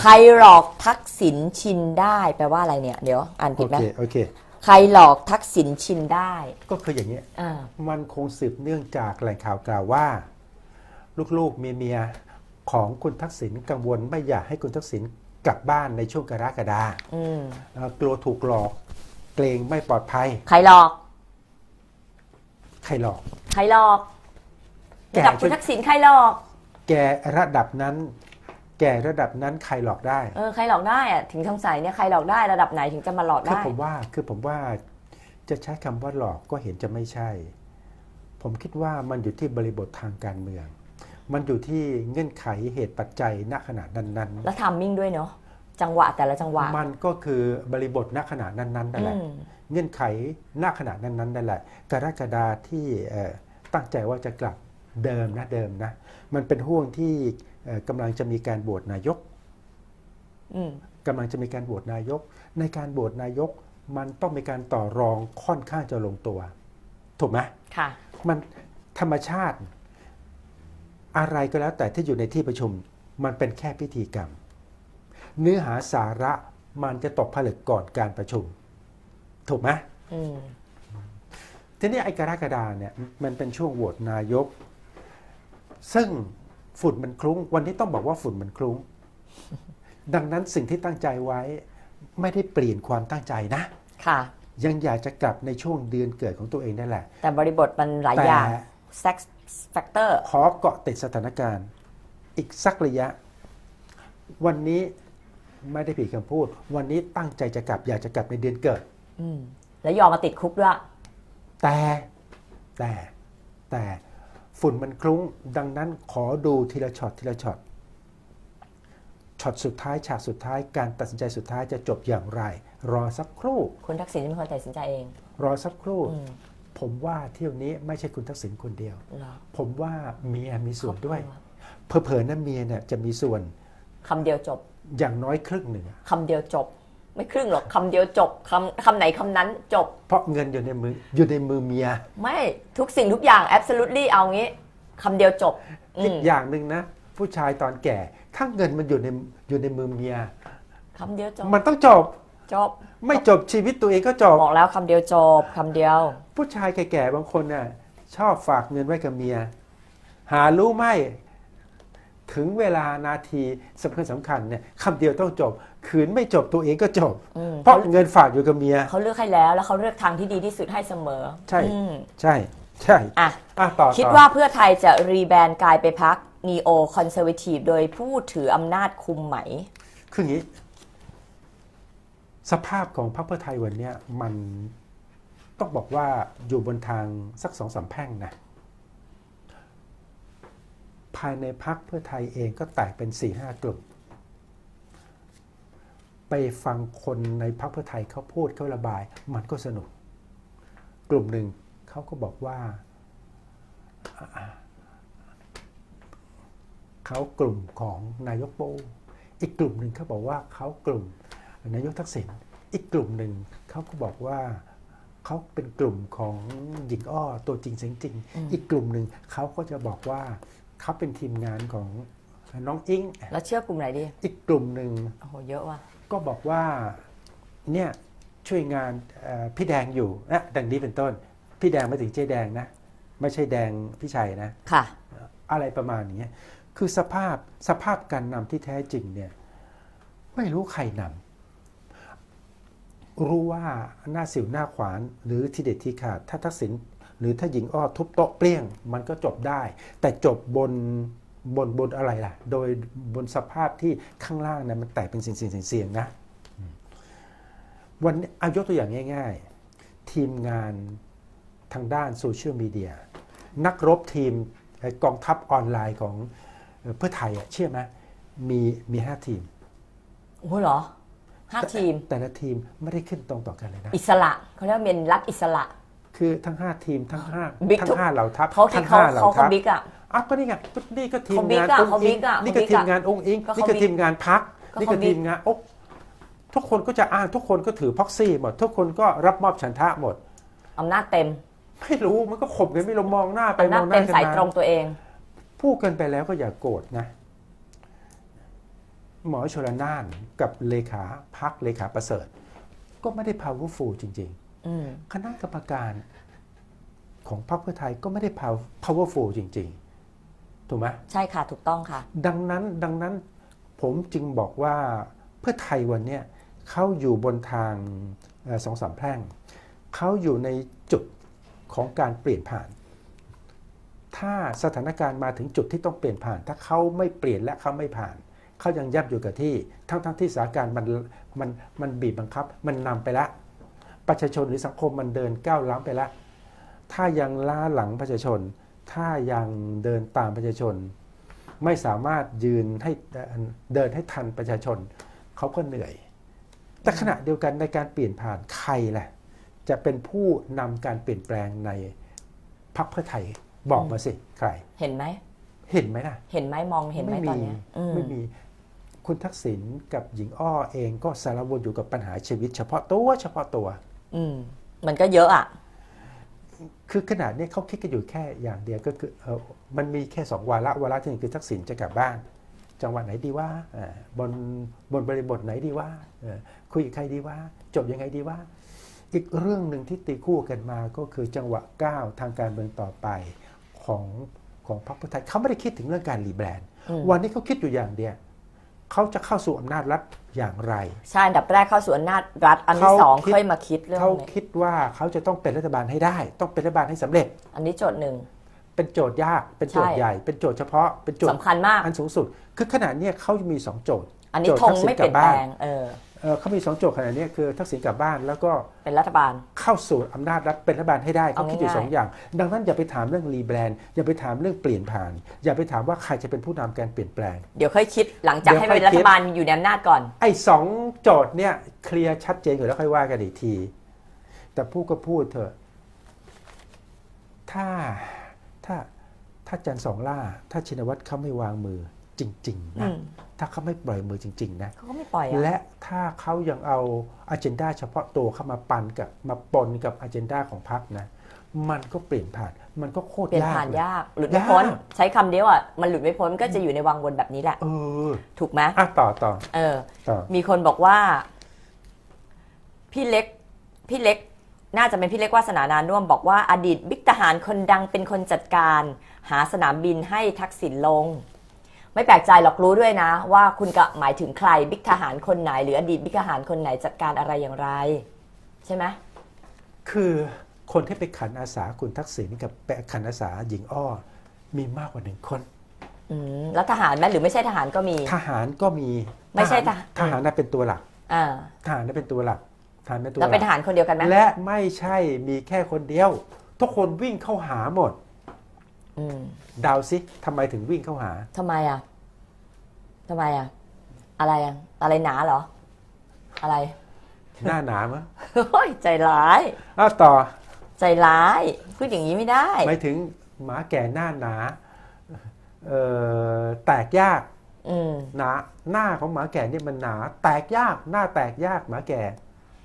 ใครหลอกทักษิณชินได้แปลว่าอะไรเนี่ย เดี๋ยวอ่านโอผิดไหมเคโอเค ใครหลอกทักษิณชินได้ก็คืออย่างนี้ย อ่ามันคงสืบเนื่องจากแหล่งข่าวกล่าวว่า ลูกๆเมียเมียๆของคุณทักษิณกังวลไม่อยากให้คุณทักษิณกลับบ้านในช่วงกรกฎาอืมเอ่อกลัวถูกหลอก เกรงไม่ปลอดภัย ใครหลอก ใครหลอก ใครหลอกแก จับคุณทักษิณใครหลอก แกระดับนั้น แกระดับนั้นใครหลอกได้เออใครหลอกได้อะถึงสงสัยเนี่ยใครหลอกได้ระดับไหนถึงจะมาหลอกคือได้ ผมว่าคือผมว่าจะใช้คำว่าหลอกก็เห็นจะไม่ใช่ ผมคิดว่ามันอยู่ที่บริบททางการเมือง มันอยู่ที่เงื่อนไขเหตุปัจจัยณขณะนั้นแล้วทามมิ่งด้วยเนาะจังหวะแต่ละจังหวะๆมันก็คือบริบทณขณะนั้นๆนั่นแหละ อืมเงื่อนไขณขณะนั้นๆนั่นแหละกรกฎาที่เอ่อตั้งใจว่าจะกลับ เดิมนะเดิมนะมันเป็นห่วงที่เอ่อกำลังจะมีการโหวตนายกอืมกำลังจะมีการโหวตนายก ในการโหวตนายกมันต้องมีการต่อรองค่อนข้างจะลงตัว ถูกไหมค่ะมันธรรมชาติ อะไรก็แล้วแต่ที่อยู่ในที่ประชุม มันเป็นแค่พิธีกรรม เนื้อหาสาระมันจะตกผลึกก่อนการประชุม ถูกไหมอืมทีนี้ไอ้กรกฎาเนี่ยมันเป็นช่วงโหวตนายก ซึ่งฝุ่นมันคลุ้ง วันนี้ต้องบอกว่าฝุ่นมันคลุ้ง ดังนั้นสิ่งที่ตั้งใจไว้ไม่ได้เปลี่ยนความตั้งใจนะ ค่ะ ยังอยากจะกลับในช่วงเดือนเกิดของตัวเองนั่นแหละ แต่บริบทมันหลายแต่อย่าง sex factor ขอเกาะติดสถานการณ์ อีกสักระยะ วันนี้ไม่ได้ผิดคำพูด วันนี้ตั้งใจจะกลับ อยากจะกลับในเดือนเกิดอืมแล้วยอมมาติดคุกด้วย แต่แต่แต่ ฝุ่นมันคลุ้ง ดังนั้นขอดูทีละช็อตทีละช็อตช็อตสุดท้ายฉากสุดท้ายการตัดสินใจสุดท้ายจะจบอย่างไร รอสักครู่ คุณทักษิณเป็นคนตัดสินใจเอง รอสักครู่ อืมผมว่าเที่ยวนี้ไม่ใช่คุณทักษิณคนเดียว เหรอผมว่าเมียมีส่วนด้วยครอบครัเผลอๆนั้นเมียเนี่ยจะมีส่วนคำเดียวจบอย่างน้อยครึ่งหนึ่งอะคำเดียวจบ ไม่ครึ่งหรอกคำเดียวจบคำคำไหนคำนั้นจบ เพราะเงินอยู่ในมืออยู่ในมือเมีย ไม่ทุกสิ่งทุกอย่าง absolutely เอางี้คำเดียวจบอือีกมอย่างหนึ่งนะ ผู้ชายตอนแก่ถ้าเงินมันอยู่ในอยู่ในมือเมีย คำเดียวจบมันต้องจบ จบไม่จบชีวิตตัวเองก็จบ บอกแล้วคำเดียวจบคำเดียว ผู้ชายแก่ๆบางคนน่ะชอบฝากเงินไว้กับเมีย หารู้ไหม ถึงเวลานาทีสำคัญสำคัญเนี่ยคำเดียวต้องจบขืนไม่จบตัวเองก็จบ อืมเพราะเงินฝากอยู่กับเมีย เขาเลือกให้แล้วแล้วเขาเลือกทางที่ดีที่สุดให้เสมอใช่ อืมใช่ ใช่อะ อะต่อคิดต่อว่าเพื่อไทยจะรีแบรนด์กลายไปพัก neo conservative โดยผู้ถืออำนาจคุมไหม คืออย่างนี้ สภาพของพรรคเพื่อไทยวันเนี้ยมันต้องบอกว่าอยู่บนทางสักสองสามแพร่งนะ ภายในพรรคเพื่อไทยเองก็แตกเป็น4ี่ห้ากลุ่ม ไปฟังคนในพรรคเพื่อไทยเขาพูดเขาระบาย มันก็สนุก กลุ่มหนึ่งเขาก็บอกว่าอ่าเขากลุ่มของนายกโปอีกกลุ่มหนึ่งเขาบอกว่าเขากลุ่มนายกทักษิณอีกกลุ่มหนึ่งเขาก็บอกว่าเขาเป็นกลุ่มของหญิงอ้อตัวจริงเสียงจริง อีกกลุ่มหนึ่งเขาก็จะบอกว่า เขาเป็นทีมงานของน้องอิงแล้วเชื่อกลุ่มไหนดี อีกกลุ่มหนึ่งโอ้โหเยอะว่ะก็บอกว่าเนี่ยช่วยงานเอ่อพี่แดงอยู่นะดังนี้เป็นต้น พี่แดงไม่ถึงเจ๊แดงนะ ไม่ใช่แดงพี่ชัยนะค่ะ อะไรประมาณนี้คือสภาพสภาพการนำที่แท้จริงเนี่ยไม่รู้ใครนำรู้ว่าหน้าสิวหน้าขวานหรือทีเด็ดทีขาดถ้าทักษิณ หรือถ้าหญิงอ้อทุบโต๊ะเปรี้ยง มันก็จบได้ แต่จบบนบนบนอะไรล่ะ โดยบนสภาพที่ข้างล่างนะมันแตกเป็นเสียงๆเสียงๆนะวันนี้อายกตัวอย่างง่าย ๆ ทีมงานทางด้านโซเชียลมีเดียนักรบทีมเอ่อกองทัพออนไลน์ของเอ่อเพื่อไทยอะเชื่อไหมมีมีห้าทีมโอ้โหเหรอห้าทีม แต่ละทีมไม่ได้ขึ้นตรงต่อกันเลยนะ อิสระเขาเรียกว่าเป็นรัฐอิสระ คือทั้ง 5 ทีมทั้ง5บิ๊กทั้ทุกงห้าเหล่าทัพเขาทั้ที่งเขาห้าเหล่าเขาทัเขาพบิ๊กอะ อะก็นี่ไงก็นี่ก็ทีมเขาบิ๊กงานอะองเขาค์บิ๊อิงกอะนี่ก็เขาบิ๊กทีอะมงานองค์อิงก็เขานี่ก็บิ๊กทีมงานพักก็นี่เขาก็บิ๊ก ทีมงานโอ๊ะทุกคนก็จะอ้างทุกคนก็ถือพ็อกซี่หมด ทุกคนก็รับมอบฉันทะหมด อำนาจเต็มไม่รู้มันก็ข่มกันไม่ลงมองหน้าไปอำมนาจองหเต็น้ามกันสายมาตรงตัวเอง พูดกันไปแล้วก็อย่าโกรธนะ หมอชลนานกับเลขาพักเลขาประเสริฐ ก็ไม่ได้ powerful จริงอืมๆ คณะกรรมการของพรรคเพื่อไทยก็ไม่ได้ pow- powerful จริง ๆ ถูกไหมใช่ค่ะ ถูกต้องค่ะ ดังนั้นดังนั้นผมจึงบอกว่าเพื่อไทยวันเนี้ยเขาอยู่บนทางเอ่อสองสามแพร่ง เขาอยู่ในจุดของการเปลี่ยนผ่าน ถ้าสถานการณ์มาถึงจุดที่ต้องเปลี่ยนผ่าน ถ้าเขาไม่เปลี่ยนและเขาไม่ผ่าน เขายังยับอยู่กับที่ ทั้งทั้งที่สถานการณ์มันมันมันบีบบังคับ มันนำไปละ ประชาชนหรือสังคมมันเดินก้าวล้ำไปละถ้ายังล้าหลังประชาชน ถ้ายังเดินตามประชาชน ไม่สามารถยืนให้เอ่อเดินให้ทันประชาชน เขาก็เหนื่อย แต่ขณะเดียวกันในการเปลี่ยนผ่านใครล่ะจะเป็นผู้นำการเปลี่ยนแปลงในพรรคเพื่อไทยบอกมาสิใคร เห็นไหมเห็นไหมล่ะเห็นไหมมองเห็นไหมตอนเนี้ยอืมไม่มีคุณทักษิณกับหญิงอ้อเองก็สารวนอยู่กับปัญหาชีวิต เฉพาะตัวเฉพาะตัว อืมมันก็เยอะอะ คือขนาดนี้เขาคิดกันอยู่แค่อย่างเดียวก็คือเออมันมีแค่สองวาระวาระที่หนึ่งคือทักษิณจะกลับบ้าน จังหวัดไหนดีว่าบนบนบริบทไหนดีว่าเออคุยกับใครดีว่า จบยังไงดีว่า อีกเรื่องหนึ่งที่ตีคู่กันมาก็คือจังหวะก้าวทางการเมืองต่อไปของของพรรคเพื่อไทยเขาไม่ได้คิดถึงเรื่องการรีแบรนด์อืมวันนี้เขาคิดอยู่อย่างเดียว เขาจะเข้าสู่อำนาจรัฐอย่างไร ใช่อันดับแรกเข้าสู่อำนาจรัฐอันที่เขาสองคิด ค่อยมาคิดเรื่องเขานี้คิดว่าเขาจะต้องเป็นรัฐบาลให้ได้ ต้องเป็นรัฐบาลให้สำเร็จ อันนี้โจทย์หนึ่ง เป็นโจทย์ยาก เป็นโจทย์ใช่ ใหญ่ เป็นโจทย์เฉพาะ เป็นโจทย์สำคัญมาก อันสูงสุด คือขนาดนี้ยเขามีสองโจทย์อันนี้โจทย์ธงทักษิณไม่เปลี่ยนแปลงเออ เอ่อเขามีสองโจทย์ขนาดนี้ยคือทักษิณกลับบ้านแล้วก็เป็นรัฐบาล เข้าสู่อำนาจรัฐเป็นรัฐบาลให้ได้เขาเอาคิดอยู่ง่ายๆ สองอย่าง ดังนั้นอย่าไปถามเรื่องรีแบรนด์อย่าไปถามเรื่องเปลี่ยนผ่าน อย่าไปถามว่าใครจะเป็นผู้นำการเปลี่ยนแปลง เดี๋ยวค่อยคิดหลังจากเดี๋ยวให้เป็นค่อยคิรัดฐบาลอยู่ในอำนาจก่อน ไอ้สองโจทย์เนี่ยเคลียร์ชัดเจนอยู่แล้วค่อยว่ากันอีกที แต่พูดก็พูดเถอะถ้าถ้าถ้าจันทร์สองล่า ถ้าชินวัตรเขาไม่วางมือ จริงๆอืนะมถ้าเขาไม่ปล่อยมือจริง ๆ นะเขาก็ไม่ปล่อยอะและถ้าเขายังเอาอ g e n d a เฉพาะตัวเข้ามาปันกับมาปนกับอ g e n d a ของพรรคนะมันก็เปลี่ยนผ่าน มันก็โคตรเปลี่ยนยากผ่านเลยยาก หลุดไม่พ้นยากใช้คำเดียวอะ มันหลุดไม่พ้นมันก็จะอยู่ในวังวนแบบนี้แหละ เออ ถูกไหมอะต่อต่อ เออต่อมีคนบอกว่า พี่เล็ก พี่เล็ก น่าจะเป็นพี่เล็กวาสนานานุ่วมบอกว่าอดีตบิ๊กทหารคนดังเป็นคนจัดการ หาสนามบินให้ทักษิณลง ไม่แปลกใจหรอกรู้ด้วยนะ ว่าคุณก็หมายถึงใครบิ๊กทหารคนไหน หรืออดีตบิ๊กทหารคนไหนจัดการอะไรอย่างไร ใช่ไหมคือคนที่ไปขันอาสาคุณทักษิณกับไปขันอาสาหญิงอ้อมีมากกว่าหนึ่งคนอืมแล้วทหารไหมหรือไม่ใช่ทหารก็มี ทหารก็มีไม่ใช่ทหาร ทหารทหารน่ะเป็นตัวหลักอ่าทหารน่ะเป็นตัวหลักทหารเป็นตัวหแล้วลัเป็นทหารคนเดียวกันไหมและไม่ใช่มีแค่คนเดียว ทุกคนวิ่งเข้าหาหมดอืม เดาวซิทำไมถึงวิ่งเข้าหาทำไมอะทำไมอะ อะไรอะ อะไรหนาเหรอ อะไร หน้าหนามั้ยโอ้ยใจร้าย อ้าวต่อใจร้าย พูดอย่างนี้ไม่ได้ หมายถึงหมาแก่หน้าหนาเอ่อแตกยากอืม หนาหน้าของหมาแก่นี่มันหนา แตกยากหน้าแตกยากหมาแก่